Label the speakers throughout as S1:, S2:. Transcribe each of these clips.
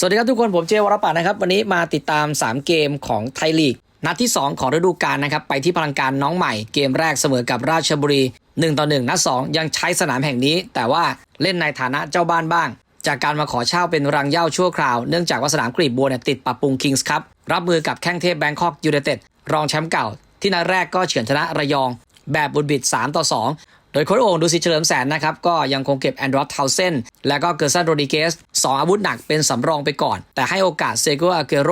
S1: สวัสดีครับทุกคนผมเจวรปัตน์นะครับ วันนี้มาติดตาม 3 เกมของไทยลีก นัดที่ 2 ของฤดูกาลนะครับ ไปที่พลังการน้องใหม่เกมแรกเสมอกับราชบุรี 1 ต่อ 1 นัด 2 ยังใช้สนามแห่งนี้ แต่ว่าเล่นในฐานะเจ้าบ้านบ้าง จากการมาขอเช่าเป็นรังเหย้าชั่วคราว เนื่องจากว่าสนามกรีบบัวเนี่ยติดปรับปรุงคิงส์ครับรับมือกับแข้งเทพแบงคอกยูไนเต็ดรองแชมป์เก่า ที่นัดแรกก็เฉือนชนะระยอง แบบบุญบิด3ต่อ2 ยโค้ชโอ่งดูสิเฉลิมแสนนะครับ ก็ยังคงเก็บแอนดรอสเทาเซนและก็เกอร์ซันโรดิเกสสองอาวุธหนักเป็นสำรองไปก่อน แต่ให้โอกาสเซโกอาเกโร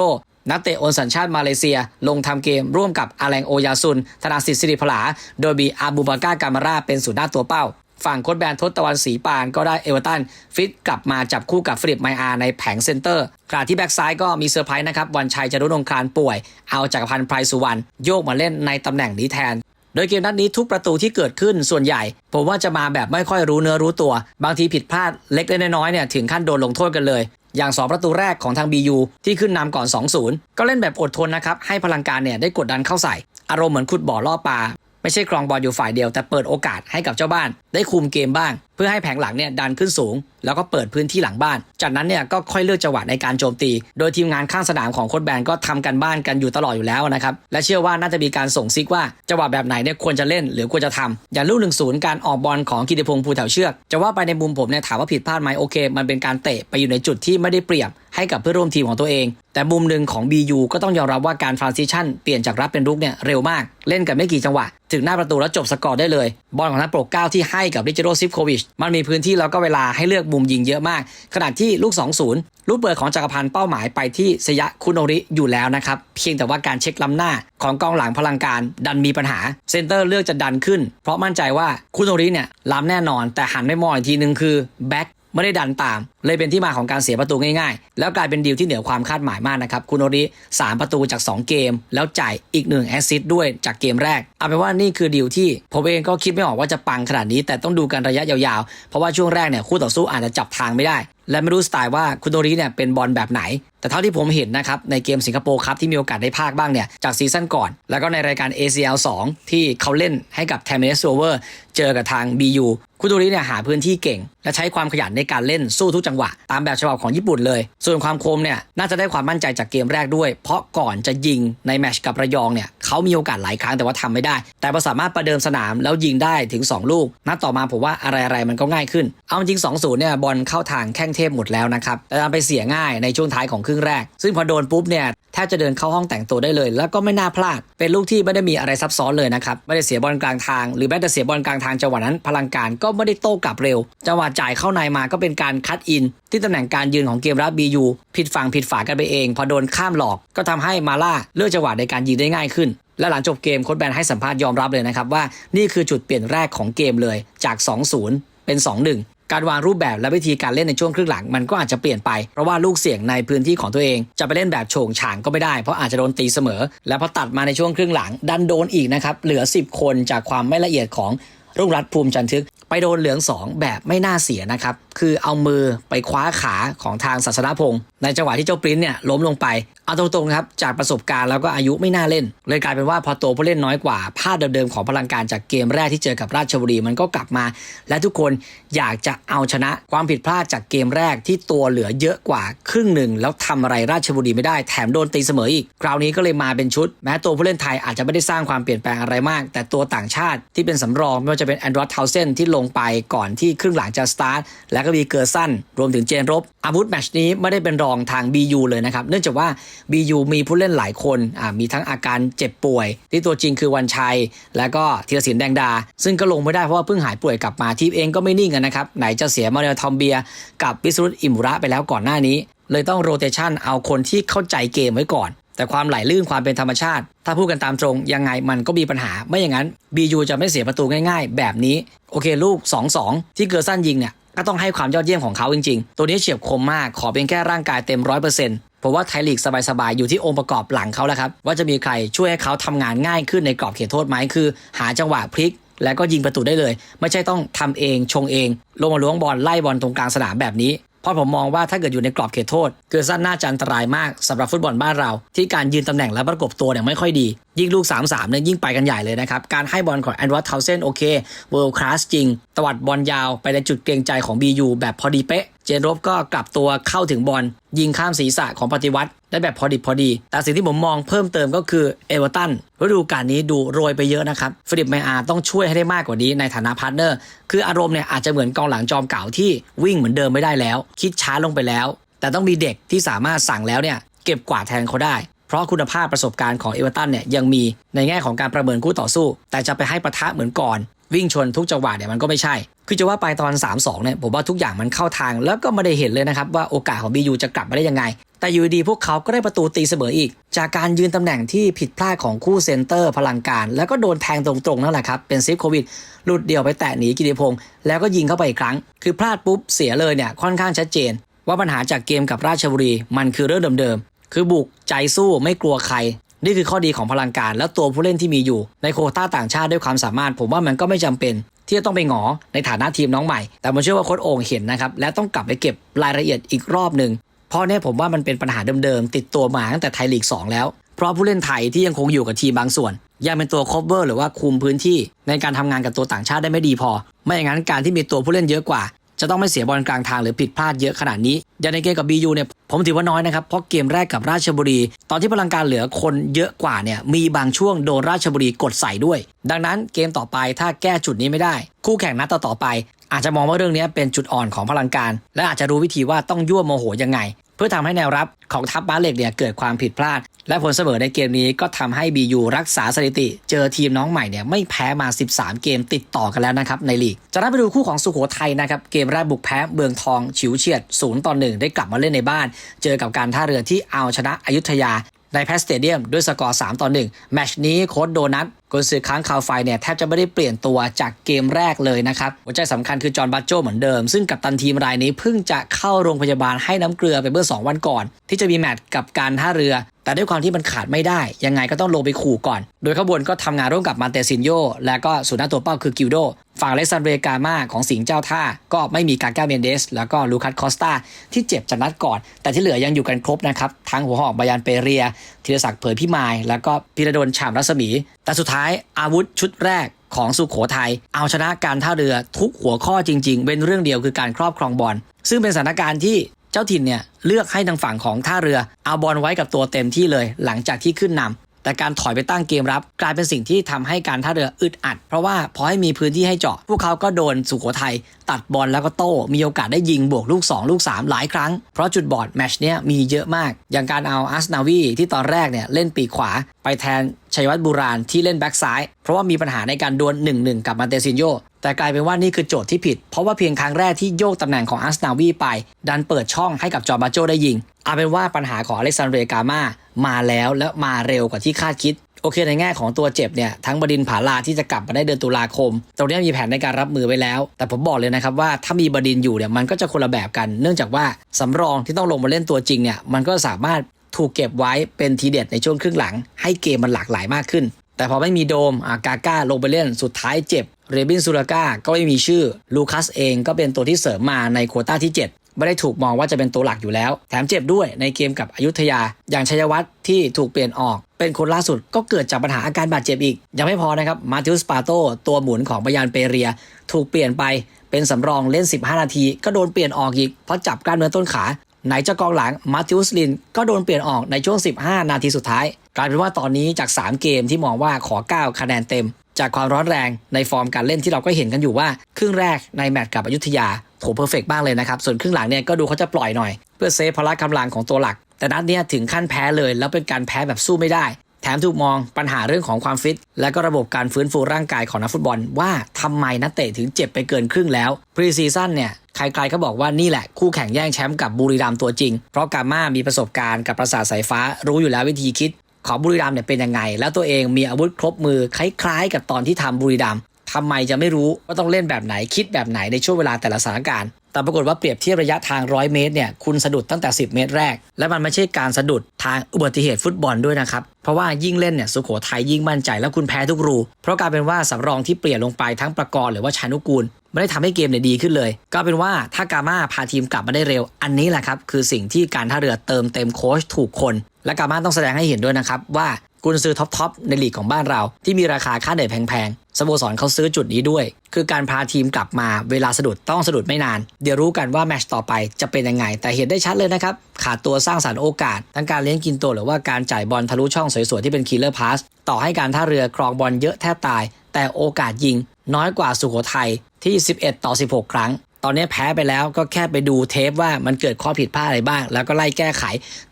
S1: นักเตะโอนสัญชาติมาเลเซีย ลงทำเกมร่วมกับอาแรงโอยาซุน ธนาสิทธิ์สิริพลา โดยมีอาบูบาก้ากามาราเป็นศูนย์หน้าตัวเป้า ฝั่งโค้ชแบนทศตะวันศรีปานก็ได้เอเวอร์ตัน ฟิตกลับมาจับคู่กับฟิลิปไมอาร์ในแผงเซนเตอร์ขณะที่แบ็กซ้ายก็มีเซอร์ไพรส์นะครับ วันชัยจารุนงคารป่วย เอาจักพันไพรสุวรรณโยกมาเล่นในตำแหน่งนี้แทน โดยเกมนัดนี้ทุกประตูที่เกิดขึ้นส่วนใหญ่ ผมว่าจะมาแบบไม่ค่อยรู้เนื้อรู้ตัว บางทีผิดพลาดเล็กเล็กน้อยเนี่ยถึงขั้นโดนลงโทษกันเลย อย่าง 2 ประตูแรกของทาง BU ที่ขึ้นนำก่อน 2-0 ก็เล่นแบบอดทนนะครับให้พลังการเนี่ยได้กดดันเข้าใส่ อารมณ์เหมือนขุดบ่อล่อปลาไม่ใช่ครองบอลอยู่ฝ่ายเดียวแต่เปิดโอกาสให้กับเจ้าบ้าน ได้คุมเกมบ้าง เพื่อให้แผงหลังเนี่ยดันขึ้นสูง แล้วก็เปิดพื้นที่หลังบ้าน จากนั้นเนี่ยก็ค่อยเลือกจังหวะในการโจมตี โดยทีมงานข้างสนามของโค้ชแบนก็ทำกันบ้านกันอยู่ตลอดอยู่แล้วนะครับและเชื่อว่าน่าจะมีการส่งซิกว่าจังหวะแบบไหนเนี่ยควรจะเล่นหรือควรจะทำอย่างลูกหนึ่งศูนย์การออกบอลของกิติพงศ์ภูแถวเชือกจะว่าไปในมุมผมเนี่ยถามว่าผิดพลาดไหมโอเค มันเป็นการเตะไปอยู่ในจุดที่ไม่ได้เปรียบให้กับเพื่อนร่วมทีมของตัวเอง แต่มุมหนึ่งของ BU ก็ต้องยอมรับว่าการ transition เปลี่ยนจากรับเป็นรุกเนี่ยเร็วมาก เล่นกันไม่กี่จังหวะ ถึงหน้าประตูแล้วจบสกอร์ได้เลย บอลของนักโปรเก้าที่ให้กับริจิโรซิฟโควิชมันมีพื้นที่แล้วก็เวลาให้เลือกมุมยิงเยอะมาก ขณะที่ลูก 2-0 ลูกเปิดของจักรพันธ์เป้าหมายไปที่สยะคุโนริอยู่แล้วนะครับเพียงแต่ว่าการเช็คล้ำหน้าของกองหลังพลังการดันมีปัญหาเซนเตอร์เลือกจะดันขึ้น เพราะมั่นใจว่าคุโนริเนี่ยล้ำแน่นอน แต่หันไม่มองอีกทีนึงคือแบ็ค ไม่ได้ดันตาม เลยเป็นที่มาของการเสียประตูง่ายๆ แล้วกลายเป็นดีลที่เหนือความคาดหมายมากนะครับ คุณโอริ3ประตูจาก 2 เกม แล้วจ่ายอีก1แอสซิสต์ด้วยจากเกมแรก เอาเป็นว่านี่คือดีลที่ผมเองก็คิดไม่ออกว่าจะปังขนาดนี้ แต่ต้องดูกันระยะยาวๆ เพราะว่าช่วงแรกเนี่ยคู่ต่อสู้อาจจะจับทางไม่ได้ และไม่รู้สไตล์ว่าคุณโอริเนี่ยเป็นบอลแบบไหน แต่เท่าที่ผมเห็นนะครับในเกมสิงคโปร์ครับที่มีโอกาสได้ภาคบ้างเนี่ยจากซีซั่นก่อน แล้วก็ในรายการ ACL 2 ที่เขาเล่นให้กับ t a m i n e s o v e r เจอกับทาง BU คุโตริเนี่ยหาพื้นที่เก่ง และใช้ความขยันในการเล่นสู้ทุกจังหวะ ตามแบบฉบับของญี่ปุ่นเลย ส่วนความคมเนี่ยน่าจะได้ความมั่นใจจากเกมแรกด้วย เพราะก่อนจะยิงในแมชกับระยองเนี่ย เขามีโอกาสหลายครั้งแต่ว่าทำไม่ได้ แต่พอสามารถประเดิมสนามแล้วยิงได้ถึง 2 ลูก นัดต่อมาผมว่าอะไรๆมันก็ง่ายขึ้น เอาจริง2-0เนี่ยบอลเข้าทางแข้งเทพหมดแล้วนะครับแต่ไปเสียง่ายในช่วงท้ายของครึ่งแรก ซึ่งพอโดนปุ๊บเนี่ย ทบจะเดินเข้าห้องแต่งตัวได้เลย แล้วก็ไม่น่าพลาด เป็นลูกที่ไม่ได้มีอะไรซับซ้อนเลยนะครับไม่ได้เสียบอลกลางทาง หรือแม้แต่เสียบอลกลางทางจังหวะนั้น พลังการก็ไม่ได้โต้กลับเร็วจังหวะจ่ายเข้าในมาก็เป็นการคัดอิน ที่ตำแหน่งการยืนของเกมรับบียูผิดฝั่งผิดฝากันไปเอง พอโดนข้ามหลอกก็ทำให้มาล่าเลือกจังหวะในการยิงได้ง่ายขึ้นและหลังจบเกมโค้ชแบนให้สัมภาษณ์ยอมรับเลยนะครับว่านี่คือจุดเปลี่ยนแรกของเกมเลยจาก 2-0 เป็น 2-1 การวางรูปแบบและวิธีการเล่นในช่วงครึ่งหลังมันก็อาจจะเปลี่ยนไป เพราะว่าลูกเสี่ยงในพื้นที่ของตัวเอง จะไปเล่นแบบโฉงฉางก็ไม่ได้เพราะอาจจะโดนตีเสมอ และพอตัดมาในช่วงครึ่งหลัง ดันโดนอีกนะครับเหลือ 10 คนจากความไม่ละเอียดของรุ่งรัตภูมิจันทึก ไปโดนเหลือง2แบบไม่น่าเสียนะครับ คือเอามือไปคว้าขาของทางศาสนพงศ์ในจังหวะที่เจ้าปริ้นเนี่ยล้มลงไป เอาตรงๆครับ จากประสบการณ์แล้วก็อายุไม่น่าเล่น เลยกลายเป็นว่าพอโตผู้เล่นน้อยกว่าภาพเดิมๆของพลังการจากเกมแรกที่เจอกับราชบุรีมันก็กลับมา และทุกคนอยากจะเอาชนะความผิดพลาดจากเกมแรกที่ตัวเหลือเยอะกว่าครึ่งหนึ่งแล้วทำอะไรราชบุรีไม่ได้แถมโดนตีเสมออีกคราวนี้ก็เลยมาเป็นชุด แม้ตัวผู้เล่นไทยอาจจะไม่ได้สร้างความเปลี่ยนแปลงอะไรมาก แต่ตัวต่างชาติที่เป็นสำรองไม่ว่าจะเป็นแอนดรอสเทาเซนที่ลงไปก่อนที่ครึ่งหลังจะสตาร์ทและก็มีเกอร์สันรวมถึงเจนรบ อาวุธแมชนี้ไม่ได้เป็นรองทาง BU เลยนะครับ เนื่องจากว่า BU มีผู้เล่นหลายคนมีทั้งอาการเจ็บป่วย ที่ตัวจริงคือวันชัย และก็ธีรศิลป์แดงดา ซึ่งก็ลงไม่ได้เพราะว่าเพิ่งหายป่วยกลับมาทีมเองก็ไม่นิ่งนะครับ ไหนจะเสียมาเนลทอมเบีย กับวิสรุตอิมุระไปแล้วก่อนหน้านี้ เลยต้องโรเตชันเอาคนที่เข้าใจเกมไว้ก่อน แต่ความไหลลื่นความเป็นธรรมชาติ ถ้าพูดกันตามตรง ยังไงมันก็มีปัญหา ไม่อย่างนั้น BU จะไม่เสียประตูง่ายๆ แบบนี้ โอเคลูก 2-2 ที่เกอร์ซันยิงเนี่ยก็ต้องให้ความยอดเยี่ยมของเขาจริงๆ ตัวนี้เฉียบคมมากขอเป็นแค่ร่างกายเต็มร้อยเปอร์เซ็นต์ผมว่าไทยลีกสบายๆ อยู่ที่องค์ประกอบหลังเขาแล้วครับ ว่าจะมีใครช่วยให้เขาทำงานง่ายขึ้นในกรอบเขตโทษไหมคือ หาจังหวะพลิก แล้วก็ยิงประตูได้เลย ไม่ใช่ต้องทำเองชงเอง ลงมาล้วงบอลไล่บอลตรงกลางสนามแบบนี้ ราะผมมองว่าถ้าเกิดอยู่ในกรอบเขตโทษ เกิดสั้นน่าจะอันตรายมากสำหรับฟุตบอลบ้านเรา ที่การยืนตำแหน่งและประกบตัวเนี่ยไม่ค่อยดี ยิ่งลูก 3-3เนี่ยยิ่งไปกันใหญ่เลยนะครับ การให้บอลของแอนดรูว์เทาเซนโอเคเวิลด์คลาสจริง ตวัดบอลยาวไปในจุดเกรงใจของ BU แบบพอดีเป๊ะ เจนรบก็กลับตัวเข้าถึงบอลยิงข้ามศีรษะของปฏิวัติ ได้แบบพอดิบพอดี แต่สิ่งที่ผมมองเพิ่มเติมก็คือเอเวอร์ตันฤดูกาลนี้ดูโรยไปเยอะนะครับฟิลิปไมอาร์ต้องช่วยให้ได้มากกว่านี้ในฐานะพาร์ทเนอร์ คืออารมณ์เนี่ยอาจจะเหมือนกองหลังจอมเก่าที่วิ่งเหมือนเดิมไม่ได้แล้ว คิดช้าลงไปแล้ว แต่ต้องมีเด็กที่สามารถสั่งแล้วเนี่ยเก็บกวาดแทนเขาได้ เพราะคุณภาพประสบการณ์ของเอเวอร์ตันเนี่ยยังมีในแง่ของการประเมินคู่ต่อสู้ แต่จะไปให้ประทะเหมือนก่อน วิ่งชนทุกจังหวะเนี่ยมันก็ไม่ใช่ คือจะว่าไปตอน 3-2เนี่ยผมว่าทุกอย่างมันเข้าทาง แล้วก็ไม่ได้เห็นเลยนะครับว่าโอกาสของ BU จะกลับมาได้ยังไง แต่อยู่ดีพวกเขาก็ได้ประตูตีเสมออีก จากการยืนตำแหน่งที่ผิดพลาดของคู่เซนเตอร์พลังการ แล้วก็โดนแทงตรงๆนั่นแหละครับเป็นซิฟโควิดหลุดเดี่ยวไปแตะหนีกิติพงศ์แล้วก็ยิงเข้าไปอีกครั้ง คือพลาดปุ๊บเสียเลยเนี่ยค่อนข้างชัดเจน ว่าปัญหาจากเกมกับราชบุรีมันคือเรื่องเดิมๆคือบุกใจสู้ไม่กลัวใคร นี่คือข้อดีของพลังการ และตัวผู้เล่นที่มีอยู่ในโคต้าต่างชาติด้วยความสามารถ ผมว่ามันก็ไม่จำเป็น ที่จะต้องไปหงอในฐานะทีมน้องใหม่ แต่ผมเชื่อว่าโค้ชโอ่งเห็นนะครับและต้องกลับไปเก็บรายละเอียดอีกรอบหนึ่งเพราะเนี่ยผมว่ามันเป็นปัญหาเดิมๆติดตัวมาตั้งแต่ไทยลีก 2 แล้ว เพราะผู้เล่นไทยที่ยังคงอยู่กับทีมบางส่วน ยังเป็นตัว cover หรือว่าคุมพื้นที่ในการทำงานกับตัวต่างชาติได้ไม่ดีพอ ไม่อย่างนั้นการที่มีตัวผู้เล่นเยอะกว่า จะต้องไม่เสียบอลกลางทางหรือผิดพลาดเยอะขนาดนี้อย่างในเกมกับบียูเนี่ยผมถือว่าน้อยนะครับ เพราะเกมแรกกับราชบุรี ตอนที่พลังการเหลือคนเยอะกว่าเนี่ยมีบางช่วงโดนราชบุรีกดใส่ด้วย ดังนั้นเกมต่อไปถ้าแก้จุดนี้ไม่ได้ คู่แข่งนัดต่อๆไป อาจจะมองว่าเรื่องนี้เป็นจุดอ่อนของพลังการ และอาจจะรู้วิธีว่าต้องยั่วโมโหยังไง เพื่อทำให้แนวรับของทัพบ้าเหล็กเนี่ยเกิดความผิดพลาด และผลเสมอในเกมนี้ก็ทำให้ BU รักษาสถิติ เจอทีมน้องใหม่เนี่ยไม่แพ้มา 13 เกมติดต่อกันแล้วนะครับในลีกจากนั้นไปดูคู่ของสุโขทัยนะครับเกมแรกบุกแพ้เมืองทองฉิวเฉียด0ต่อ1ได้กลับมาเล่นในบ้าน เจอกับการท่าเรือที่เอาชนะอยุธยาในแพสเตเดียมด้วยสกอร์ 3 ต่อ 1 แมชนี้โค้ดโดนัท กุนซือค้างคาวไฟเนี่ยแทบจะไม่ได้เปลี่ยนตัวจากเกมแรกเลยนะครับหัวใจสำคัญคือจอห์นบัตโจเหมือนเดิม ซึ่งกัปตันทีมรายนี้เพิ่งจะเข้าโรงพยาบาลให้น้ำเกลือไปเมื่อ2วันก่อน ที่จะมีแมตช์กับการท่าเรือ แต่ด้วยความที่มันขาดไม่ได้ ยังไงก็ต้องลงไปขู่ก่อน โดยขบวนก็ทำงานร่วมกับมาเตซินโยและก็สุนัขตัวเป้าคือกิลโดฝั่งเลซันเรกามาของสิงห์เจ้าท่า ก็ไม่มีกาก้าเมนเดส แล้วก็ลูคัสคอสตาที่เจ็บจากนัดก่อน แต่ที่เหลือยังอยู่กันครบนะครับทั้งหัวหอกบายันเปเรียธีรศักดิ์เผยพิมายแล้วก็พิรดลฉ่ำรัศมี แต่สุดท้ายอาวุธชุดแรกของสุขโขทัยเอาชนะการท่าเรือทุกหัวข้อจริง ๆ เป็นเรื่องเดียวคือการครอบครองบอลซึ่งเป็นสถานการณ์ที่เจ้าถิ่นเนี่ยเลือกให้ทางฝั่งของท่าเรือเอาบอลไว้กับตัวเต็มที่เลย หลังจากที่ขึ้นนำ แต่การถอยไปตั้งเกมรับ กลายเป็นสิ่งที่ทำให้การท่าเรืออึดอัด เพราะว่าพอให้มีพื้นที่ให้เจาะ พวกเขาก็โดนสุโขทัยตัดบอลแล้วก็โต้มีโอกาสได้ยิงบวกลูก 2 ลูก 3 หลายครั้ง เพราะจุดบอดแมชเนี้ยมีเยอะมาก อย่างการเอาอัสนาวีที่ตอนแรกเนี่ยเล่นปีกขวา ไปแทนชัยวัฒน์บุราณที่เล่นแบ็กซ้าย เพราะว่ามีปัญหาในการดวล1-1 กับมาเตซินโยแต่กลายเป็นว่านี่คือโจทย์ที่ผิด เพราะว่าเพียงครั้งแรกที่โยกตำแหน่งของอัสนาวีไป ดันเปิดช่องให้กับจอร์บาโจได้ยิงเอาเป็นว่าปัญหาของอเล็กซานเดรกามา มาแล้วและมาเร็วกว่าที่คาดคิด โอเคในแง่ของตัวเจ็บเนี่ยทั้งบดินผาลาที่จะกลับมาได้เดือนตุลาคม ตรงนี้มีแผนในการรับมือไว้แล้ว แต่ผมบอกเลยนะครับว่าถ้ามีบดินอยู่เนี่ยมันก็จะคนละแบบกัน เนื่องจากว่าสำรองที่ต้องลงมาเล่นตัวจริงเนี่ยมันก็สามารถถูกเก็บไว้เป็นทีเด็ดในช่วงครึ่งหลัง ให้เกมมันหลากหลายมากขึ้น แต่พอไม่มีโดมอากาก้าลงไปเล่นสุดท้ายเจ็บเรบินซูราก้าก็ไม่มีชื่อลูคัสเองก็เป็นตัวที่เสริมมาในโควต้าที่ 7 ไม่ได้ถูกมองว่าจะเป็นตัวหลักอยู่แล้ว แถมเจ็บด้วยในเกมกับอยุธยา อย่างชัยวัฒน์ที่ถูกเปลี่ยนออก เป็นคนล่าสุดก็เกิดจากปัญหาอาการบาดเจ็บอีก ยังไม่พอนะครับมาติอุสปาโตตัวหมุนของบยานเปเรีย ถูกเปลี่ยนไปเป็นสำรองเล่น 15 นาที ก็โดนเปลี่ยนออกอีกเพราะจับกล้ามเนื้อต้นขาไหนจะกองหลังมาติอุสลินก็โดนเปลี่ยนออกในช่วง 15 นาทีสุดท้าย กลายเป็นว่าตอนนี้จาก 3 เกมที่มองว่าขอ 9 คะแนนเต็ม จากความร้อนแรงในฟอร์มการเล่นที่เราก็เห็นกันอยู่ว่า ครึ่งแรกในแมตช์กับอยุธยา โหเพอร์เฟกบ้างเลยนะครับ ส่วนครึ่งหลังเนี่ยก็ดูเขาจะปล่อยหน่อย เพื่อเซฟพละกำลังของตัวหลัก แต่นัดเนี้ยถึงขั้นแพ้เลย แล้วเป็นการแพ้แบบสู้ไม่ได้ แถมถูกมองปัญหาเรื่องของความฟิต และก็ระบบการฟื้นฟูร่างกายของนักฟุตบอล ว่าทำไมนักเตะถึงเจ็บไปเกินครึ่งแล้วพรีซีซั่นเนี่ยใครๆก็บอกว่านี่แหละคู่แข่งแย่งแชมป์กับบุรีรัมตัวจริง เพราะกาม่ามีประสบการณ์กับประสาทสายฟ้ารู้อยู่แล้ววิธีคิดของบุรีรัมเนี่ยเป็นยังไง แล้วตัวเองมีอาวุธครบมือคล้ายๆ กับตอนที่ทำบุรีรัม ทำไมจะไม่รู้ว่าต้องเล่นแบบไหนคิดแบบไหนในช่วงเวลาแต่ละสถานการณ์ แต่ปรากฏว่าเปรียบเทียบระยะทาง 100 เมตรเนี่ยคุณสะดุดตั้งแต่ 10 เมตรแรก และมันไม่ใช่การสะดุดทางอุบัติเหตุฟุตบอลด้วยนะครับ เพราะว่ายิ่งเล่นเนี่ยสุโขทัยยิ่งมั่นใจแล้วคุณแพ้ทุกรู เพราะกลายเป็นว่าสำรองที่เปลี่ยนลงไปทั้งประกรณ์หรือว่าชานุกูลไม่ได้ทำให้เกมเนี่ยดีขึ้นเลย ก็เป็นว่าถ้ากาม่าพาทีมกลับมาได้เร็ว อันนี้แหละครับคือสิ่งที่การท่าเรือเติมเต็มโค้ชถูกคน และกาม่าต้องแสดงให้เห็นด้วยนะครับว่า กุนซื้อท็อปทอปในลีกของบ้านเรา ที่มีราคาค่าเหนื่อยแพงๆสโมสรเขาซื้อจุดนี้ด้วย คือการพาทีมกลับมาเวลาสะดุดต้องสะดุดไม่นาน เดี๋ยวรู้กันว่าแมตช์ต่อไปจะเป็นยังไง แต่เห็นได้ชัดเลยนะครับ ขาดตัวสร้างสรรค์โอกาส ทั้งการเลี้ยงกินตัวหรือว่าการจ่ายบอลทะลุช่องสวยๆที่เป็นคิลเลอร์พาสต่อให้การท่าเรือครองบอลเยอะแทบตาย แต่โอกาสยิง น้อยกว่าสุโขทัยที่ 11 ต่อ 16 ครั้ง ตอนนี้แพ้ไปแล้วก็แค่ไปดูเทปว่ามันเกิดข้อผิดพลาดอะไรบ้าง แล้วก็ไล่แก้ไข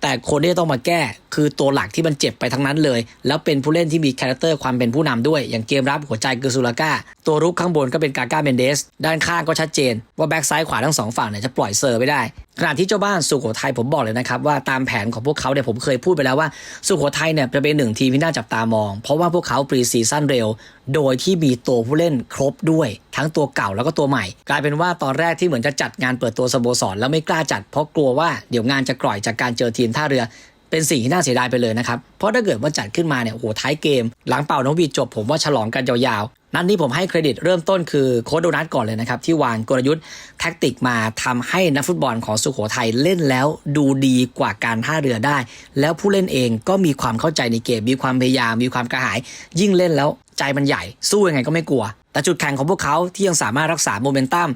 S1: แต่คนที่ต้องมาแก้คือตัวหลักที่มันเจ็บไปทั้งนั้นเลย แล้วเป็นผู้เล่นที่มีคาแรคเตอร์ความเป็นผู้นำด้วย อย่างเกมรับหัวใจคือซูลาก้า ตัวรุกข้างบนก็เป็นกาก้าเมนเดส ด้านข้างก็ชัดเจน ว่าแบ็กซ้ายขวาทั้งสองฝั่งเนี่ยจะปล่อยเซอร์ไม่ได้ ขณะที่เจ้าบ้านสุโขทัยผมบอกเลยนะครับว่าตามแผนของพวกเขาเนี่ยผมเคยพูดไปแล้วว่าสุโขทัยเนี่ยจะเป็นหนึ่งทีมที่น่าจับตามอง เพราะว่าพวกเขาปรีซีซั่นเร็วโดยที่มีตัวผู้เล่นครบด้วย ทั้งตัวเก่าแล้วก็ตัวใหม่ กลายเป็นว่าตอนแรกที่เหมือนจะจัดงานเปิดตัวสโมสรแล้วไม่กล้าจัดเพราะกลัวว่าเดี๋ยวงานจะกร่อยจากการเจอทีมท่าเรือเป็นสิ่งที่น่าเสียดายไปเลยนะครับ เพราะถ้าเกิดว่าจัดขึ้นมาเนี่ย โอ้โห ท้ายเกม หลังเป่านกหวีดจบผมว่าฉลองกันยาวๆ นัดนี้ผมให้เครดิตเริ่มต้นคือโค้ชโดนัทก่อนเลยนะครับ ที่วางกลยุทธ์แท็กติกมาทำให้นักฟุตบอลของสุโขทัยเล่นแล้วดูดีกว่าการท่าเรือได้ แล้วผู้เล่นเองก็มีความเข้าใจในเกม มีความพยายาม มีความกระหาย ยิ่งเล่นแล้ว ใจมันใหญ่ สู้ยังไงก็ไม่กลัว แต่จุดแข็งของพวกเขาที่ยังสามารถรักษาโมเมนตัม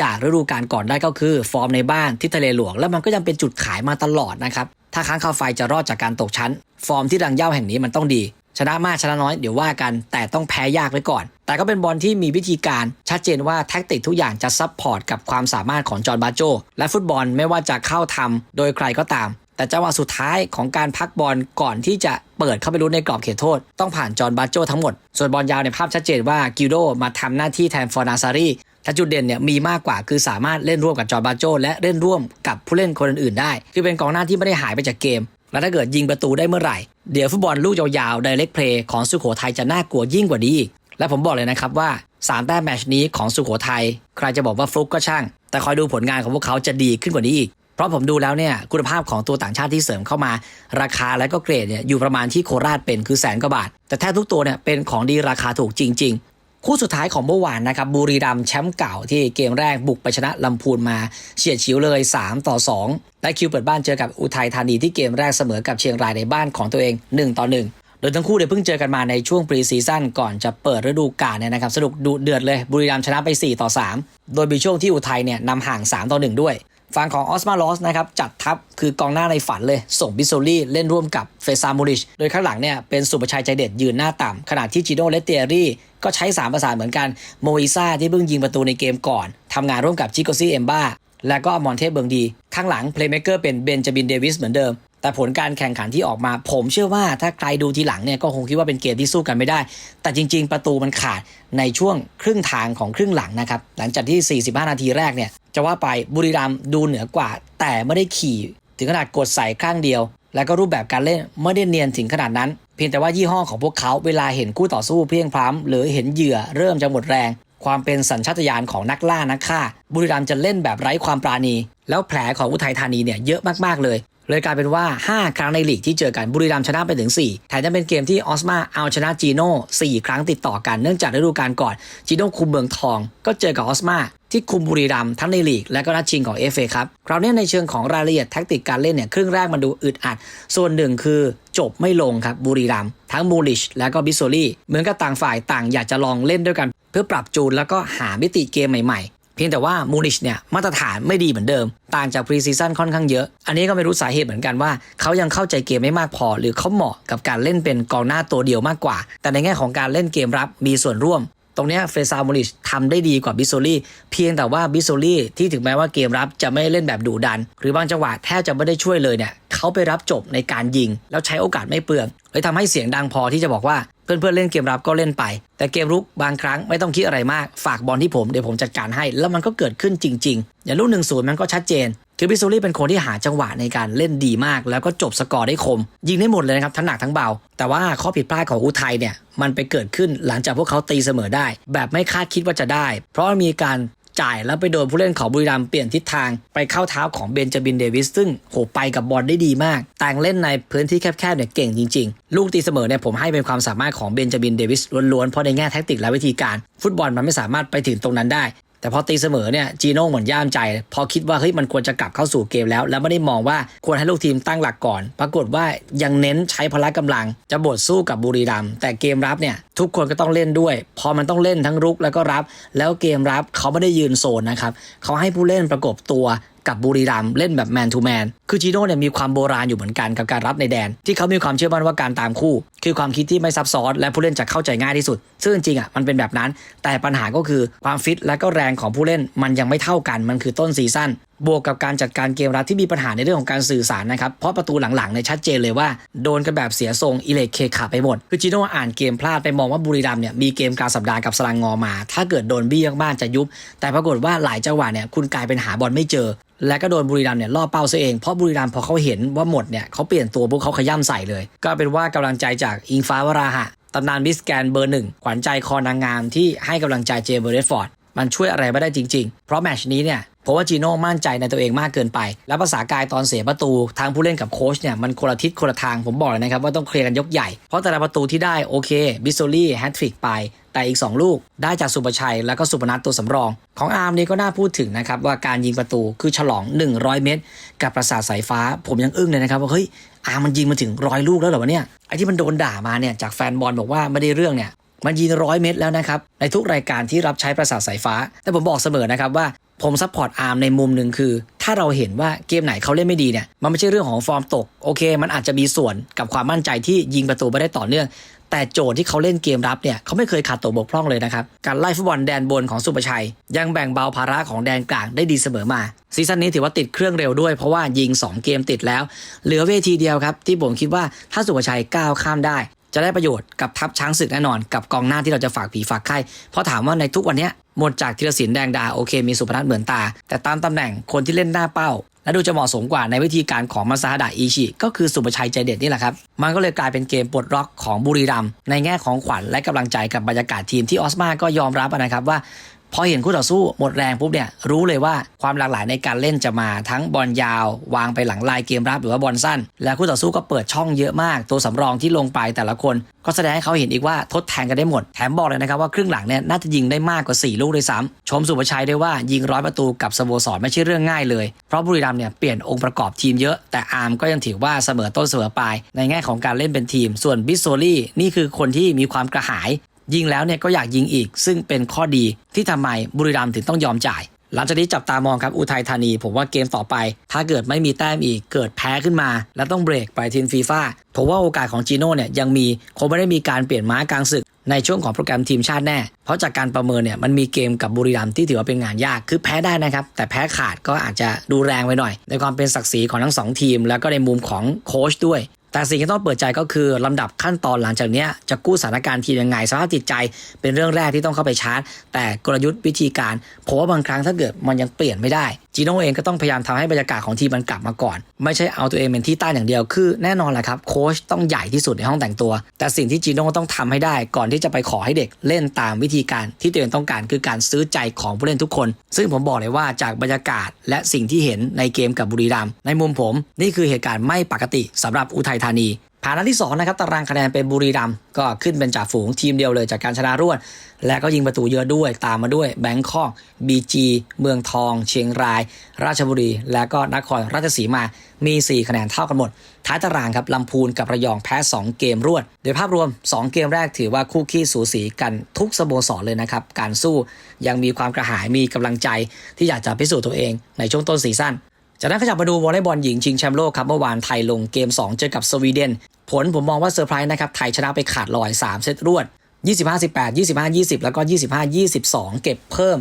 S1: จากฤดูกาลก่อนได้ก็คือ ฟอร์มในบ้านที่ทะเลหลวง แล้วมันก็ยังเป็นจุดขายมาตลอดนะครับถ้าค้างคาไฟจะรอดจากการตกชั้น ฟอร์มที่ดังเย่าแห่งนี้มันต้องดี ชนะมากชนะน้อยเดี๋ยวว่ากัน แต่ต้องแพ้ยากไว้ก่อน แต่ก็เป็นบอลที่มีวิธีการชัดเจนว่าแท็กติกทุกอย่างจะซับพอร์ตกับความสามารถของจอร์นบาโจและฟุตบอลไม่ว่าจะเข้าทำโดยใครก็ตาม แต่จังหวะสุดท้ายของการพักบอลก่อนที่จะเปิดเข้าไปลุ้นในกรอบเขตโทษ ต้องผ่านจอร์นบาโจทั้งหมด ส่วนบอลยาวในภาพชัดเจนว่ากิลโดมาทำหน้าที่แทนฟอร์นาซารีแต่จุดเด่นเนี่ยมีมากกว่าคือสามารถเล่นร่วมกับจอร์บาโจและเล่นร่วมกับผู้เล่นคนอื่นๆได้ คือเป็นกองหน้าที่ไม่ได้หายไปจากเกม และถ้าเกิดยิงประตูได้เมื่อไหร่ เดี๋ยวฟุตบอลลูกยาวๆ direct play ของสุโขทัยจะน่ากลัวยิ่งกว่านี้อีกและผมบอกเลยนะครับว่า3แต้มแมชนี้ของสุโขทัยใครจะบอกว่าฟลุกก็ช่าง แต่คอยดูผลงานของพวกเขาจะดีขึ้นกว่านี้อีก เพราะผมดูแล้วเนี่ยคุณภาพของตัวต่างชาติที่เสริมเข้ามา ราคาและก็เกรดเนี่ยอยู่ประมาณที่โคราชเป็นคือแสนกว่าบาท แต่แทบทุกตัวเนี่ยเป็นของดีราคาถูกจริง ๆ คู่สุดท้ายของเมื่อวานนะครับบุรีรัมย์แชมป์เก่าที่เกมแรกบุกไปชนะลำพูนมาเฉียดฉิวเลย 3 ต่อ 2 และคิวเปิดบ้านเจอกับอุทัยธานีที่เกมแรกเสมอกับเชียงรายในบ้านของตัวเอง 1 ต่อ1โดยทั้งคู่เนี่ยเพิ่งเจอกันมาในช่วงปรีซีซั่นก่อนจะเปิดฤดูกาลเนี่ยนะครับสนุกดุเดือดเลยบุรีรัมย์ชนะไป 4 ต่อ 3 โดยมีช่วงที่อุทัยเนี่ยนำห่าง 3 ต่อ 1 ด้วย ฝั่งของออสมาลอสนะครับจัดทัพคือกองหน้าในฝันเลย ส่งบิโซลี่เล่นร่วมกับเฟซามูริช โดยข้างหลังเนี่ยเป็นสุประชัยใจเด็ดยืนหน้าต่ำขณะที่จิโนเลเตียรี่ก็ใช้สามประสานเหมือนกันโมอิซาที่เพิ่งยิงประตูในเกมก่อนทำงานร่วมกับจิโกซี่เอมบ้าและก็มอนเทสเบิงดี ข้างหลังเพลย์เมคเกอร์เป็นเบนจามินเดวิสเหมือนเดิม แต่ผลการแข่งขันที่ออกมา ผมเชื่อว่าถ้าใครดูทีหลังเนี่ยก็คงคิดว่าเป็นเกมที่สู้กันไม่ได้ แต่จริง ๆ ประตูมันขาดในช่วงครึ่งทางของครึ่งหลังนะครับ หลังจากที่ 45 นาทีแรกเนี่ยจะว่าไปบุรีรัมดูเหนือกว่า แต่ไม่ได้ขี่ ถึงขนาดกดใส่ข้างเดียว แล้วก็รูปแบบการเล่นไม่ได้เนียนถึงขนาดนั้น เพียงแต่ว่ายี่ห้อของพวกเขาเวลาเห็นคู่ต่อสู้เพียงพล้ำหรือเห็นเหยื่อเริ่มจะหมดแรง ความเป็นสัญชาตญาณของนักล่านักฆ่า บุรีรัมจะเล่นแบบไร้ความปราณี แล้วแผลของอุทัยธานีเนี่ยเยอะมากๆเลย เลยกลายเป็นว่า 5 ครั้งในลีกที่เจอกันบุรีรัมย์ชนะไปถึง 4แถมยังเป็นเกมที่ออสมาเอาชนะจีโน่4ครั้งติดต่อกันเนื่องจากฤดูกาลก่อนจีโน่คุมเมืองทอง ก็เจอกับออสมาที่คุมบุรีรัมย์ทั้งในลีกและก็นัดชิงของ FA ครับคราวนี้ในเชิงของรายละเอียดแท็กติกการเล่นเนี่ยครึ่งแรกมันดูอึดอัด ส่วนหนึ่งคือจบไม่ลงครับบุรีรัมย์ทั้งมูลิชและก็บิโซลี่เหมือนกับต่างฝ่ายต่างอยากจะลองเล่นด้วยกัน เพื่อปรับจูนแล้วก็หามิติเกมใหม่ เพียงแต่ว่ามูนิชเนี่ยมาตรฐานไม่ดีเหมือนเดิม ต่างจากพรีซีซั่นค่อนข้างเยอะ อันนี้ก็ไม่รู้สาเหตุเหมือนกันว่า เขายังเข้าใจเกมไม่มากพอ หรือเขาเหมาะกับการเล่นเป็นกองหน้าตัวเดียวมากกว่า แต่ในแง่ของการเล่นเกมรับมีส่วนร่วม ตรงนี้เฟซามูลิชทำได้ดีกว่าบิโซลี่เพียงแต่ว่าบิโซลี่ที่ถึงแม้ว่าเกมรับจะไม่เล่นแบบดุดัน หรือบางจังหวะแทบจะไม่ได้ช่วยเลยเนี่ยเขาไปรับจบในการยิง แล้วใช้โอกาสไม่เปลือง เลยทำให้เสียงดังพอที่จะบอกว่าเพื่อนๆเล่นเกมรับก็เล่นไป แต่เกมรุกบางครั้งไม่ต้องคิดอะไรมากฝากบอลที่ผมเดี๋ยวผมจัดการให้ แล้วมันก็เกิดขึ้นจริง ๆ อย่างลูกหนึ่งศูนย์มันก็ชัดเจนคือบิโซลี่เป็นคนที่หาจังหวะในการเล่นดีมาก แล้วก็จบสกอร์ได้คม ยิงได้หมดเลยนะครับ ทั้งหนักทั้งเบา แต่ว่าข้อผิดพลาดของอุทัยเนี่ยมันไปเกิดขึ้นหลังจากพวกเขาตีเสมอได้ แบบไม่คาดคิดว่าจะได้ เพราะมีการ จ่ายแล้วไปโดนผู้เล่นของบุรีรัมย์เปลี่ยนทิศทางไปเข้าเท้าของเบนจามินเดวิสซึ่งโหไปกับบอลได้ดีมาก แต่งเล่นในพื้นที่แคบๆเนี่ยเก่งจริง ๆ ลูกตีเสมอเนี่ยผมให้เป็นความสามารถของเบนจามินเดวิสล้วนๆเพราะในแง่แท็กติกและวิธีการ ฟุตบอลมันไม่สามารถไปถึงตรงนั้นได้แต่พอตีเสมอเนี่ยจีโน่เหมือนย่ามใจ พอคิดว่าเฮ้ยมันควรจะกลับเข้าสู่เกมแล้ว แล้วไม่ได้มองว่าควรให้ลูกทีมตั้งหลักก่อน ปรากฏว่ายังเน้นใช้พละกำลัง จะบดสู้กับบุรีรัมแต่เกมรับเนี่ย ทุกคนก็ต้องเล่นด้วย พอมันต้องเล่นทั้งรุกแล้วก็รับ แล้วเกมรับเขาไม่ได้ยืนโซนนะครับเขาให้ผู้เล่นประกบตัวกับบุรีรัมเล่นแบบแมนทูแมน คือจีโน่เนี่ยมีความโบราณอยู่เหมือนกันกับการรับในแดน ที่เขามีความเชื่อมั่นว่าการตามคู่ คือความคิดที่ไม่ซับซ้อน และผู้เล่นจะเข้าใจง่ายที่สุด ซึ่งจริงๆอะมันเป็นแบบนั้น แต่ปัญหาก็คือความฟิตและก็แรงของผู้เล่นมันยังไม่เท่ากันมันคือต้นซีซั่น บวกกับการจัดการเกมรับที่มีปัญหาในเรื่องของการสื่อสารนะครับ เพราะประตูหลังๆเนี่ยชัดเจนเลยว่าโดนกันแบบเสียทรงอิเล็กเคขาไปหมด คือจีโน่อ่านเกมพลาดไปมองว่าบุรีรัมเนี่ยมีเกมกลารสัปดาห์กับสลังงอมา ถ้าเกิดโดนบี้มากๆจะยุบ แต่ปรากฏว่าหลายจังหวะเนี่ยคุณกลายเป็นหาบอลไม่เจอ และก็โดนบุรีรัมเนี่ยล่อเป้าซะเอง เพราะบุรีรัมพอเขาเห็นว่าหมดเนี่ยเขาเปลี่ยนตัวพวกเขาขย่ำใส่เลย ก็เป็นว่ากำลังใจจากอิงฟ้าวราหะตำนานมิสแกนเบอร์หนึ่งขวัญใจคอนางงามที่ให้กำลังใจเจมส์เบอร์เรฟอร์ดมันช่วยอะไรไม่ได้จริง ๆ เพราะแมชนี้เนี่ย ผมว่าจีโน่มั่นใจในตัวเองมากเกินไป แล้วภาษากายตอนเสียประตูทางผู้เล่นกับโค้ชเนี่ยมันคนละทิศคนละทางผมบอกเลยนะครับว่าต้องเคลียร์กันยกใหญ่ เพราะแต่ละประตูที่ได้โอเคบิสโซลี่แฮตทริกไป แต่อีก 2 ลูกได้จากสุประชัย แล้วก็สุพนัทตัวสำรอง ของอาร์มนี่ก็น่าพูดถึงนะครับว่าการยิงประตูคือฉลอง 100 เมตร กับประสาทสายฟ้า ผมยังอึ้งเลยนะครับว่าเฮ้ยอาร์มมันยิงมาถึงร้อยลูกแล้วเหรอวะเนี่ยไอ้ที่มันโดนด่ามาเนี่ยจากแฟนบอลบอกว่าไม่ได้เรื่องเนี่ยมันยิงร้อยเมตรแล้วนะครับ ในทุกรายการที่รับใช้ประสาทสายฟ้า แต่ผมบอกเสมอนะครับว่า ผมซัพพอร์ตอาร์มในมุมหนึ่งคือ ถ้าเราเห็นว่าเกมไหนเขาเล่นไม่ดีเนี่ย มันไม่ใช่เรื่องของฟอร์มตก โอเค มันอาจจะมีส่วนกับความมั่นใจที่ยิงประตูไม่ได้ต่อเนื่อง แต่โจทย์ที่เขาเล่นเกมรับเนี่ยเขาไม่เคยขาดตัวบกพร่องเลยนะครับ การไล่ฟุตบอลแดนบนของสุประชัย ยังแบ่งเบาภาระของแดนกลางได้ดีเสมอมาซีซั่นนี้ถือว่าติดเครื่องเร็วด้วยเพราะว่ายิง 2 เกมติดแล้ว เหลือเวทีเดียวครับที่ผมคิดว่าถ้าสุประชัยก้าวข้ามได้จะได้ประโยชน์กับทัพช้างศึกแน่นอน กับกองหน้าที่เราจะฝากผีฝากไข่เพราะถามว่าในทุกวันนี้ หมดจากธีรศิลป์แดงดาโอเค มีสุพนัทเหมือนตา แต่ตามตำแหน่งคนที่เล่นหน้าเป้า และดูจะเหมาะสมกว่าในวิธีการของมาซาฮดะอิชิ ก็คือสุประชัยใจเด็ดนี่แหละครับ มันก็เลยกลายเป็นเกมปลดล็อกของบุรีรัมในแง่ของขวัญและกำลังใจกับบรรยากาศทีมที่ออสมาก็ยอมรับนะครับว่า พอเห็นคู่ต่อสู้หมดแรงปุ๊บเนี่ยรู้เลยว่าความหลากหลายในการเล่นจะมาทั้งบอลยาว วางไปหลังลายเกมรับหรือว่าบอลสั้น และคู่ต่อสู้ก็เปิดช่องเยอะมาก ตัวสำรองที่ลงไปแต่ละคน ก็แสดงให้เขาเห็นอีกว่าทดแทนกันได้หมดแถมบอกเลยนะครับว่าครึ่งหลังเนี่ยน่าจะยิงได้มากกว่า 4 ลูกเลยซ้ำชมสุภชัยได้ว่ายิงร้อยประตูกับสโมสรไม่ใช่เรื่องง่ายเลยเพราะบุรีรัมย์เนี่ยเปลี่ยนองค์ประกอบทีมเยอะแต่อาร์มก็ยังถือว่าเสมอต้นเสมอปลายในแง่ของการเล่นเป็นทีม ส่วนบิสโซลี่นี่คือคนที่มีความกระหาย ยิงแล้วเนี่ยก็อยากยิงอีก ซึ่งเป็นข้อดีที่ทำไมบุรีรัมย์ถึงต้องยอมจ่าย หลังจากนี้จับตามองครับอุทัยธานี ผมว่าเกมต่อไป ถ้าเกิดไม่มีแต้มอีกเกิดแพ้ขึ้นมา แล้วต้องเบรกไปทีมฟีฟ่าผมว่าโอกาสของจีโน่เนี่ยยังมีคงไม่ได้มีการเปลี่ยนม้ากลางศึกในช่วงของโปรแกรมทีมชาติแน่ เพราะจากการประเมินเนี่ยมันมีเกมกับบุรีรัมย์ที่ถือว่าเป็นงานยาก คือแพ้ได้นะครับ แต่แพ้ขาดก็อาจจะดูแรงไปหน่อย ในความเป็นศักดิ์ศรีของทั้งสองทีม แล้วก็ในมุมของโค้ชด้วย แต่สิ่งที่ต้องเปิดใจก็คือลำดับขั้นตอนหลังจากนี้จะกู้สถานการณ์ทีมยังไงสภาพจิตใจ เป็นเรื่องแรกที่ต้องเข้าไปชาร์จ แต่กลยุทธ์วิธีการผมว่าบางครั้งถ้าเกิดมันยังเปลี่ยนไม่ได้ จีโน่เองก็ต้องพยายามทำให้บรรยากาศของทีมมันกลับมาก่อน ไม่ใช่เอาตัวเองเป็นที่ตั้งอย่างเดียวคือแน่นอนแหละครับโค้ชต้องใหญ่ที่สุดในห้องแต่งตัว แต่สิ่งที่จีโน่ต้องทำให้ได้ก่อนที่จะไปขอให้เด็กเล่นตามวิธีการที่ตัวเองต้องการคือการซื้อใจของผู้เล่นทุกคน ซึ่งผมบอกเลยว่าจากบรรยากาศและสิ่งที่เห็นในเกมกับบุรีรัมในมุมผม นี่คือเหตุการณ์ไม่ปกติสำหรับอุทัยธานี ผ่านนัดที่2นะครับตารางคะแนนเป็นบุรีรัมย์ก็ขึ้นเป็นจ่าฝูงทีมเดียวเลยจากการชนะรวด และก็ยิงประตูเยอะด้วยตามมาด้วยแบงคอกบีจีเมืองทอง เชียงราย ราชบุรี และก็นครราชสีมา มี 4 คะแนนเท่ากันหมด ท้ายตารางครับลำพูนกับระยองแพ้ 2 เกมรวด โดยภาพรวม 2 เกมแรกถือว่าคู่ขี้สูสีกันทุกสโมสรเลยนะครับการสู้ยังมีความกระหายมีกำลังใจที่อยากจะพิสูจน์ตัวเองในช่วงต้นซีซั่นจากนั้นขยับมาดูวอลเลย์บอลหญิงชิงแชมป์โลกครับเมื่อวานไทยลงเกม 2 เจอกับสวีเดน ผลผมมองว่าเซอร์ไพรส์นะครับ ไทยชนะไปขาดลอย 3 เซตรวด 25-18 25-20 แล้วก็ 25-22 เก็บเพิ่ม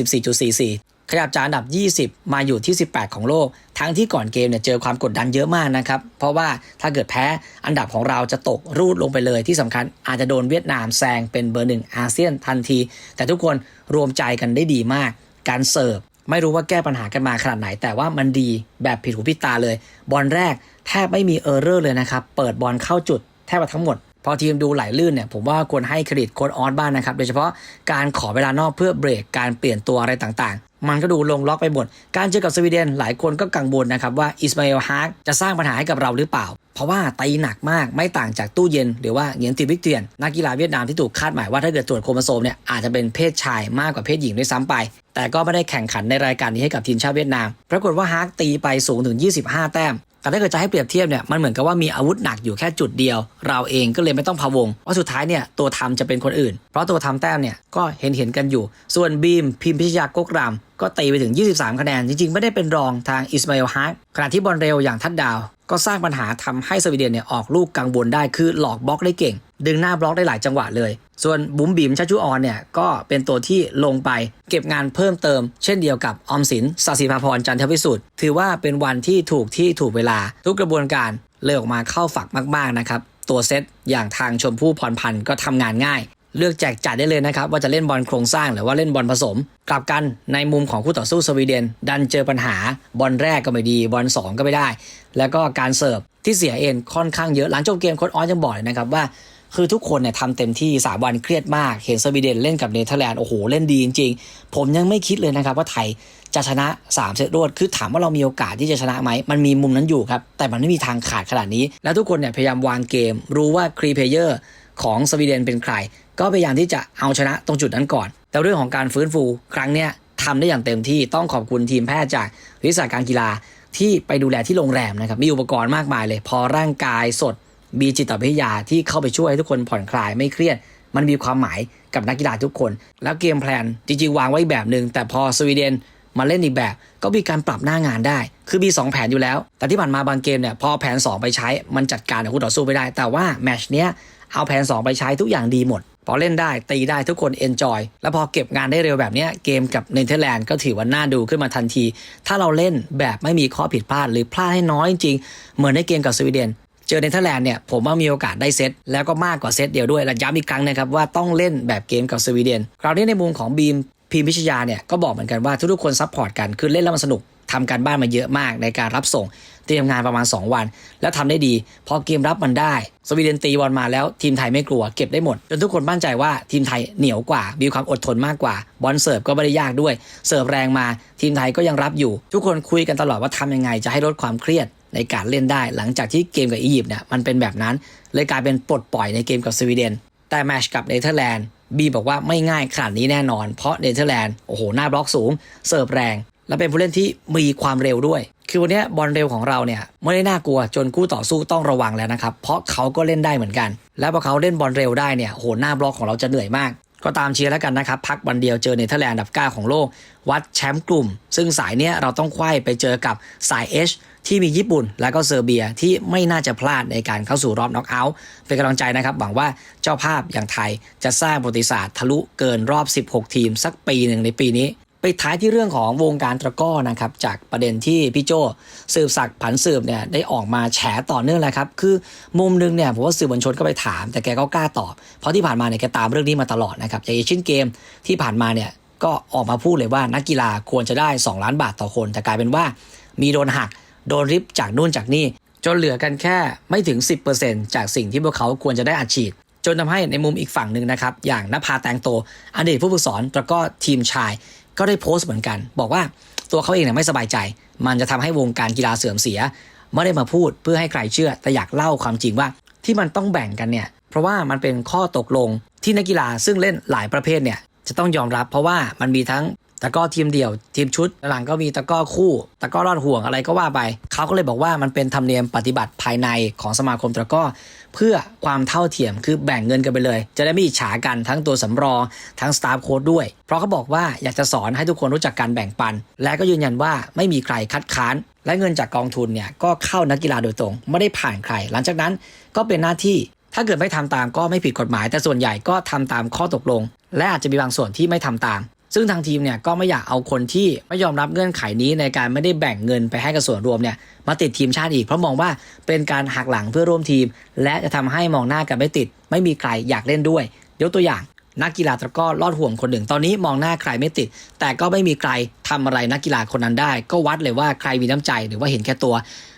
S1: 174.44 ขยับจากอันดับ 20 มาอยู่ที่ 18 ของโลก ทั้งที่ก่อนเกมเนี่ยเจอความกดดันเยอะมากนะครับ เพราะว่าถ้าเกิดแพ้อันดับของเราจะตกรูดลงไปเลยที่สำคัญอาจจะโดนเวียดนามแซงเป็นเบอร์หนึ่งอาเซียนทันที แต่ทุกคนรวมใจกันได้ดีมาก การเสิร์ฟ ไม่รู้ว่าแก้ปัญหากันมาขนาดไหน แต่ว่ามันดีแบบผิดหูผิดตาเลย บอลแรกแทบไม่มีเออร์เรอร์เลยนะครับ เปิดบอลเข้าจุดแทบทั้งหมด พอทีมดูไหลลื่นเนี่ยผมว่าควรให้เครดิตโค้ดออสบ้างนะครับ โดยเฉพาะการขอเวลานอกเพื่อเบรกการเปลี่ยนตัวอะไรต่าง มันก็ดูลงล็อกไปหมด การเจอกับสวีเดนหลายคนก็กังวลนะครับว่าอิสมาเอลฮาร์กจะสร้างปัญหาให้กับเราหรือเปล่า เพราะว่าตีหนักมากไม่ต่างจากตู้เย็น หรือว่าเหงียนติวิกเตียน นักกีฬาเวียดนามที่ถูกคาดหมายว่าถ้าเกิดตรวจโครโมโซมเนี่ยอาจจะเป็นเพศชายมากกว่าเพศหญิงด้วยซ้ำไป แต่ก็ไม่ได้แข่งขันในรายการนี้ให้กับทีมชาติเวียดนามปรากฏว่าฮาร์กตีไปสูงถึง 25 แต้มแต่ถ้าเกิดจะให้เปรียบเทียบเนี่ยมันเหมือนกับว่ามีอาวุธหนักอยู่แค่จุดเดียว เราเองก็เลยไม่ต้องพะวงว่าสุดท้ายเนี่ยตัวทำจะเป็นคนอื่น เพราะตัวทำแต้มเนี่ยก็เห็นเห็นกันอยู่ ส่วนบีมพิมพิชยากกรำ ก็ตีไปถึง 23 คะแนน จริงๆ ไม่ได้เป็นรองทางอิสมาเอลฮาร์กขณะที่บอลเร็วอย่างทัดดาว ก็สร้างปัญหาทำให้สวีเดนเนี่ยออกลูกกังวลได้คือหลอกบล็อกได้เก่ง ดึงหน้าบล็อกได้หลายจังหวะเลย ส่วนบุ๋มบิ๋มชัชชุออนเนี่ยก็เป็นตัวที่ลงไปเก็บงานเพิ่มเติม เช่นเดียวกับออมสินสศิภาพรจันทวิสุทธ์ถือว่าเป็นวันที่ถูกที่ถูกเวลา ทุกกระบวนการเลยออกมาเข้าฝักมาก ๆนะครับตัวเซตอย่างทางชมพู่พรพันธ์ก็ทำงานง่าย เลือกแจกจ่ายได้เลยนะครับว่าจะเล่นบอลโครงสร้างหรือว่าเล่นบอลผสม กลับกันในมุมของคู่ต่อสู้สวีเดน ดันเจอปัญหาบอลแรกก็ไม่ดีบอลสองก็ไม่ได้ แล้วก็การเสิร์ฟที่เสียเอ็นค่อนข้างเยอะหลังจบเกมโค้ชออสยังบอกเลยนะครับว่าคือทุกคนเนี่ยทำเต็มที่สามวันเครียดมาก เห็นสวีเดนเล่นกับเนเธอร์แลนด์โอ้โหเล่นดีจริงๆ ผมยังไม่คิดเลยนะครับว่าไทยจะชนะ 3 เซตรวด คือถามว่าเรามีโอกาสที่จะชนะไหม มันมีมุมนั้นอยู่ครับ แต่มันไม่มีทางขาดขนาดนี้ แล้วทุกคนเนี่ยพยายามวางเกม รู้ว่าครีเพเยอร์ของสวีเดนเป็นใคร ก็พยายามที่จะเอาชนะตรงจุดนั้นก่อน แต่เรื่องของการฟื้นฟูครั้งเนี้ยทำได้อย่างเต็มที่ต้องขอบคุณทีมแพทย์จากวิทยาการกีฬาที่ไปดูแลที่โรงแรมนะครับ มีอุปกรณ์มากมายเลย พอร่างกายสด มีจิตวิทยาที่เข้าไปช่วยให้ทุกคนผ่อนคลายไม่เครียด มันมีความหมายกับนักกีฬาทุกคน แล้วเกมแพลนจริงๆ วางไว้แบบหนึ่งแต่พอสวีเดนมาเล่นอีกแบบ ก็มีการปรับหน้างานได้ คือมี 2 แผนอยู่แล้ว แต่ที่ผ่านมาบางเกมเนี่ยพอแผน 2 ไปใช้มันจัดการกับคู่ต่อสู้ไม่ได้ แต่ว่าแมชเนี้ยเอาแผน 2 ไปใช้ทุกอย่างดีหมด พอเล่นได้ตีได้ทุกคนเอนจอยแล้วพอเก็บงานได้เร็วแบบนี้เกมกับเนเธอร์แลนด์ก็ถือว่าน่าดูขึ้นมาทันที ถ้าเราเล่นแบบไม่มีข้อผิดพลาดหรือพลาดให้น้อยจริง เหมือนในเกมกับสวีเดนเจอเนเธอร์แลนด์เนี่ยผมว่ามีโอกาสได้เซตแล้วก็มากกว่าเซตเดียวด้วยและย้ำอีกครั้งนะครับว่าต้องเล่นแบบเกมกับสวีเดนคราวนี้ในมุมของบีมพีมพิชยาเนี่ยก็บอกเหมือนกันว่าทุกๆคนซัพพอร์ตกันคือเล่นแล้วมันสนุกทำการบ้านมาเยอะมากในการรับส่ง เตรียมงานประมาณ 2 วัน แล้วทำได้ดี พอเกมรับมันได้ สวีเดนตีบอลมาแล้วทีมไทยไม่กลัวเก็บได้หมด จนทุกคนมั่นใจว่าทีมไทยเหนียวกว่ามีความอดทนมากกว่า บอลเสิร์ฟก็ไม่ได้ยากด้วย เสิร์ฟแรงมา ทีมไทยก็ยังรับอยู่ ทุกคนคุยกันตลอดว่าทำยังไงจะให้ลดความเครียดในการเล่นได้ หลังจากที่เกมกับอียิปต์เนี่ยมันเป็นแบบนั้นเลยกลายเป็นปลดปล่อยในเกมกับสวีเดน แต่แมชกับเนเธอร์แลนด์บีบอกว่าไม่ง่ายขนาดนี้แน่นอน เพราะเนเธอร์แลนด์โอ้โหหน้าบล็อกสูง เสิร์ฟแรง และเป็นผู้เล่นที่มีความเร็วด้วย คือวันนี้บอลเร็วของเราเนี่ยไม่ได้น่ากลัวจนคู่ต่อสู้ต้องระวังแล้วนะครับ เพราะเขาก็เล่นได้เหมือนกัน แล้วพอเขาเล่นบอลเร็วได้เนี่ยโอ้โหหน้าบล็อกของเราจะเหนื่อยมาก ก็ตามเชียร์แล้วกันนะครับ พักวันเดียวเจอเนเธอร์แลนด์อันดับ 9 ของโลก วัดแชมป์กลุ่ม ซึ่งสายเนี้ยเราต้องไขว้ไปเจอกับสาย H ที่มีญี่ปุ่น และก็เซอร์เบียที่ไม่น่าจะพลาดในการเข้าสู่รอบน็อกเอาท์เป็นกำลังใจนะครับหวังว่าเจ้าภาพอย่างไทยจะสร้างประวัติศาสตร์ทะลุเกินรอบ 16 ทีมสักปีหนึ่งในปีนี้ ไปท้ายที่เรื่องของวงการตะก้อนะครับ จากประเด็นที่พี่โจสืบศักผันสืบเนี่ยได้ออกมาแฉต่อเนื่องแล้วครับ คือมุมหนึงเนี่ยผมว่าสื่อมวลชนก็ไปถาม แต่แกก็กล้าตอบ เพราะที่ผ่านมาเนี่ยแกตามเรื่องนี้มาตลอดนะครับอย่างเอเชียนเกมที่ผ่านมาเนี่ยก็ออกมาพูดเลยว่านักกีฬาควรจะได้ 2 ล้านบาทต่อคน แต่กลายเป็นว่ามีโดนหักโดนริบจากนู่นจากนี่จนเหลือกันแค่ไม่ถึง 10%จากสิ่งที่พวกเขาควรจะได้อัดฉีด จนทำให้ในมุมอีกฝั่งหนึ่งนะครับ อย่างนภาแตงโตอดีตผู้ฝึกสอนแล้วก็ทีมชาย ก็ได้โพสต์เหมือนกัน บอกว่าตัวเขาเองเนี่ยไม่สบายใจ มันจะทำให้วงการกีฬาเสื่อมเสีย ไม่ได้มาพูดเพื่อให้ใครเชื่อ แต่อยากเล่าความจริงว่าที่มันต้องแบ่งกันเนี่ย เพราะว่ามันเป็นข้อตกลงที่นักกีฬาซึ่งเล่นหลายประเภทเนี่ยจะต้องยอมรับ เพราะว่ามันมีทั้งตะก้อทีมเดี่ยว ทีมชุด หลังก็มีตะก้อคู่ ตะก้อรอดห่วงอะไรก็ว่าไป เขาก็เลยบอกว่ามันเป็นธรรมเนียมปฏิบัติภายในของสมาคมตะก้อ เพื่อความเท่าเทียมคือแบ่งเงินกันไปเลย จะได้ไม่อิจฉากันทั้งตัวสำรอง ทั้งสตาฟโค้ดด้วย เพราะเขาบอกว่าอยากจะสอนให้ทุกคนรู้จักการแบ่งปัน และก็ยืนยันว่าไม่มีใครคัดค้าน และเงินจากกองทุนเนี่ยก็เข้านักกีฬาโดยตรง ไม่ได้ผ่านใคร หลังจากนั้นก็เป็นหน้าที่ถ้าเกิดไม่ทำตามก็ไม่ผิดกฎหมาย แต่ส่วนใหญ่ก็ทำตามข้อตกลง และอาจจะมีบางส่วนที่ไม่ทำตาม ซึ่งทางทีมเนี่ยก็ไม่อยากเอาคนที่ไม่ยอมรับเงื่อนไขนี้ในการไม่ได้แบ่งเงินไปให้กับส่วนรวมเนี่ยมาติดทีมชาติอีกเพราะมองว่าเป็นการหักหลังเพื่อร่วมทีม และจะทำให้มองหน้ากันไม่ติด ไม่มีใครอยากเล่นด้วยยกตัวอย่างนักกีฬาตะก้อลอดห่วงคนหนึ่งตอนนี้มองหน้าใครไม่ติด แต่ก็ไม่มีใครทำอะไรนักกีฬาคนนั้นได้ ก็วัดเลยว่าใครมีน้ำใจหรือว่าเห็นแค่ตัว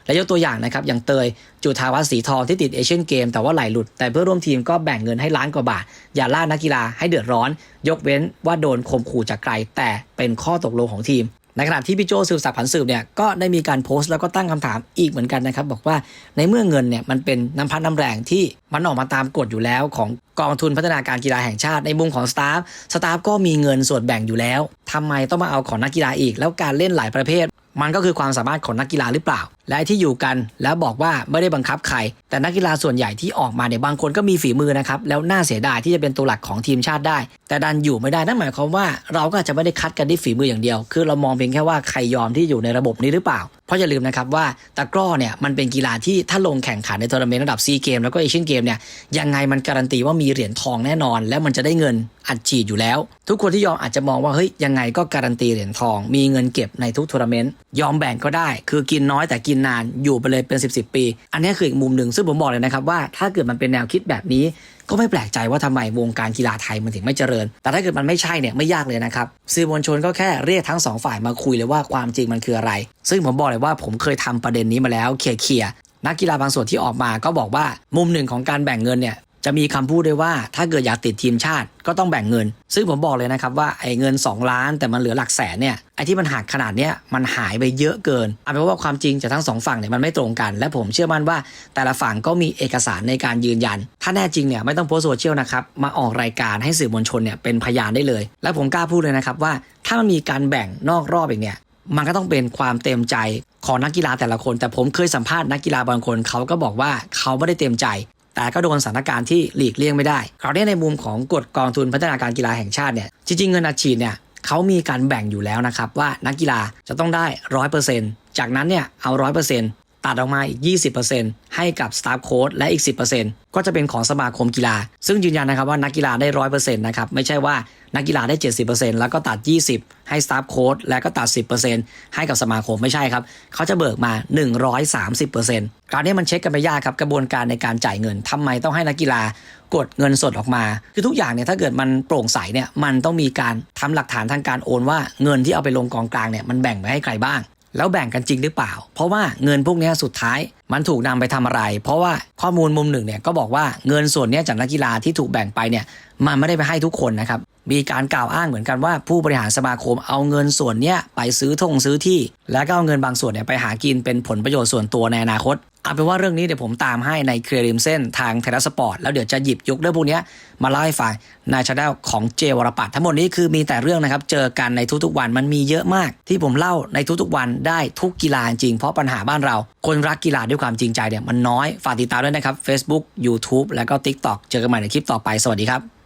S1: และยกตัวอย่างนะครับอย่างเตยจุธาวัฒน์สีทองที่ติดเอเชียนเกมแต่ว่าไหลหลุด แต่เพื่อร่วมทีมก็แบ่งเงินให้ล้านกว่าบาท อย่าล่านักกีฬาให้เดือดร้อน ยกเว้นว่าโดนข่มขู่จากไกล แต่เป็นข้อตกลงของทีม ในขณะที่พี่โจสืบสักผันสืบเนี่ยก็ได้มีการโพสต์แล้วก็ตั้งคำถามอีกเหมือนกันนะครับบอกว่าในเมื่อเงินเนี่ยมันเป็นน้ำพัดน้ำแรงที่มันออกมาตามกฎอยู่แล้วของกองทุนพัฒนาการกีฬาแห่งชาติในมุมของสตาฟสตาฟก็มีเงินส่วนแบ่งอยู่แล้วทำไมต้องมาเอาของนักกีฬาอีก แล้วการเล่นหลายประเภท มันก็คือความสามารถของนักกีฬาหรือเปล่า และที่อยู่กันแล้วบอกว่าไม่ได้บังคับใคร แต่นักกีฬาส่วนใหญ่ที่ออกมาเนี่ยบางคนก็มีฝีมือนะครับแล้วน่าเสียดายที่จะเป็นตัวหลักของทีมชาติได้ แต่ดันอยู่ไม่ได้นั่นหมายความว่าเราก็อาจจะไม่ได้คัดกันที่ฝีมืออย่างเดียว คือเรามองเพียงแค่ว่าใครยอมที่อยู่ในระบบนี้หรือเปล่า เพราะอย่าลืมนะครับว่าตะกร้อเนี่ยมันเป็นกีฬาที่ถ้าลงแข่งขันในทัวร์นาเมนต์ระดับซีเกมแล้วก็เอเชียนเกมเนี่ยยังไงมันการันตีว่ามีเหรียญทองแน่นอน และมันจะได้เงินอัดฉีดอยู่แล้ว ทุกคนที่ยอมอาจจะมองว่าเฮ้ยยังไงก็การันตีเหรียญทอง มีเงินเก็บในทุกทัวร์นาเมนต์ยอมแบ่งก็ได้ คือกินน้อยแต่กินนานอยู่ไปเลยเป็น10บสปี อันนี้คืออีกมุมหนึ่งซึ่งผมบอกเลยนะครับว่าถ้าเกิดมันเป็นแนวคิดแบบนี้ ก็ไม่แปลกใจว่าทำไมวงการกีฬาไทยมันถึงไม่เจริญ แต่ถ้าเกิดมันไม่ใช่เนี่ยไม่ยากเลยนะครับสื่อมวลชนก็แค่เรียกทั้งสองฝ่ายมาคุยเลยว่าความจริงมันคืออะไร ซึ่งผมบอกเลยว่าผมเคยทำประเด็นนี้มาแล้วเคลียร์นักกีฬาบางส่วนที่ออกมาก็บอกว่ามุมหนึ่งของการแบ่งเงินเนี่ย จะมีคำพูดด้วยว่าถ้าเกิดอยากติดทีมชาติก็ต้องแบ่งเงิน ซึ่งผมบอกเลยนะครับว่าไอ้เงิน 2 ล้านแต่มันเหลือหลักแสนเนี่ยไอ้ที่มันหักขนาดเนี้ยมันหายไปเยอะเกินเอาเป็นว่าความจริงจากทั้งสองฝั่งเนี่ยมันไม่ตรงกัน และผมเชื่อมั่นว่า แต่ละฝั่งก็มีเอกสารในการยืนยัน ถ้าแน่จริงเนี่ยไม่ต้องโพสโซเชียลนะครับมาออกรายการให้สื่อมวลชนเนี่ยเป็นพยานได้เลย และผมกล้าพูดเลยนะครับว่าถ้ามันมีการแบ่งนอกรอบอีกเนี่ยมันก็ต้องเป็นความเต็มใจของนักกีฬาแต่ละคน แต่ผมเคยสัมภาษณ์นักกีฬาบางคนเขาก็บอกว่าเขาไม่ได้เต็มใจ แต่ก็โดนสถานการณ์ที่หลีกเลี่ยงไม่ได้คราวนี้ในมุมของกฎกองทุนพัฒนาการกีฬาแห่งชาติเนี่ยจริงๆเงินอัดฉีดเนี่ยเขามีการแบ่งอยู่แล้วนะครับว่านักกีฬาจะต้องได้ร้อยเปอร์เซ็นต์จากนั้นเนี่ยเอาร้อยเปอร์เซ็นต์ ตัดออกมาอีก 20%ให้กับสตาฟโค้ดและอีก 10%ก็จะเป็นของสมาคมกีฬา ซึ่งยืนยันนะครับว่านักกีฬาได้ร้อยเปอร์เซ็นต์นะครับไม่ใช่ว่านักกีฬาได้ 70%แล้วก็ตัด 20 ให้สตาฟโค้ดและก็ตัด 10%ให้กับสมาคมไม่ใช่ครับ เขาจะเบิกมา 130%การนี้มันเช็คกันไปยากครับกระบวนการในการจ่ายเงินทำไมต้องให้นักกีฬากดเงินสดออกมา คือทุกอย่างเนี่ยถ้าเกิดมันโปร่งใสเนี่ยมันต้องมีการทำหลักฐานทางการโอนว่าเงินที่เอาไปลงกองกลางเนี่ยมันแบ่งไปให้ใครบ้าง แล้วแบ่งกันจริงหรือเปล่า เพราะว่าเงินพวกนี้สุดท้ายมันถูกนำไปทำอะไร เพราะว่าข้อมูลมุมหนึ่งเนี่ยก็บอกว่าเงินส่วนนี้จากนักกีฬาที่ถูกแบ่งไปเนี่ยมันไม่ได้ไปให้ทุกคนนะครับมีการกล่าวอ้างเหมือนกันว่าผู้บริหารสมาคมเอาเงินส่วนนี้ไปซื้อทงซื้อที่ แล้วก็เอาเงินบางส่วนเนี่ยไปหากินเป็นผลประโยชน์ส่วนตัวในอนาคต เอาเป็นว่าเรื่องนี้เดี๋ยวผมตามให้ในเคลียร์ริมเส้นทางไทยรัฐสปอร์ตแล้วเดี๋ยวจะหยิบยกเรื่องพวกนี้มาเล่าให้ฟังในชาแนลของเจวรปัตทั้งหมดนี้คือมีแต่เรื่องนะครับ เจอกันในทุกๆวันมันมีเยอะมาก ที่ผมเล่าในทุกๆวันได้ทุกกีฬาจริงเพราะปัญหาบ้านเรา คนรักกีฬาด้วยความจริงใจเนี่ยมันน้อยฝากติดตามด้วยนะครับ Facebook YouTube แล้วก็ TikTok เจอกันใหม่ในคลิปต่อไปสวัสดีครับ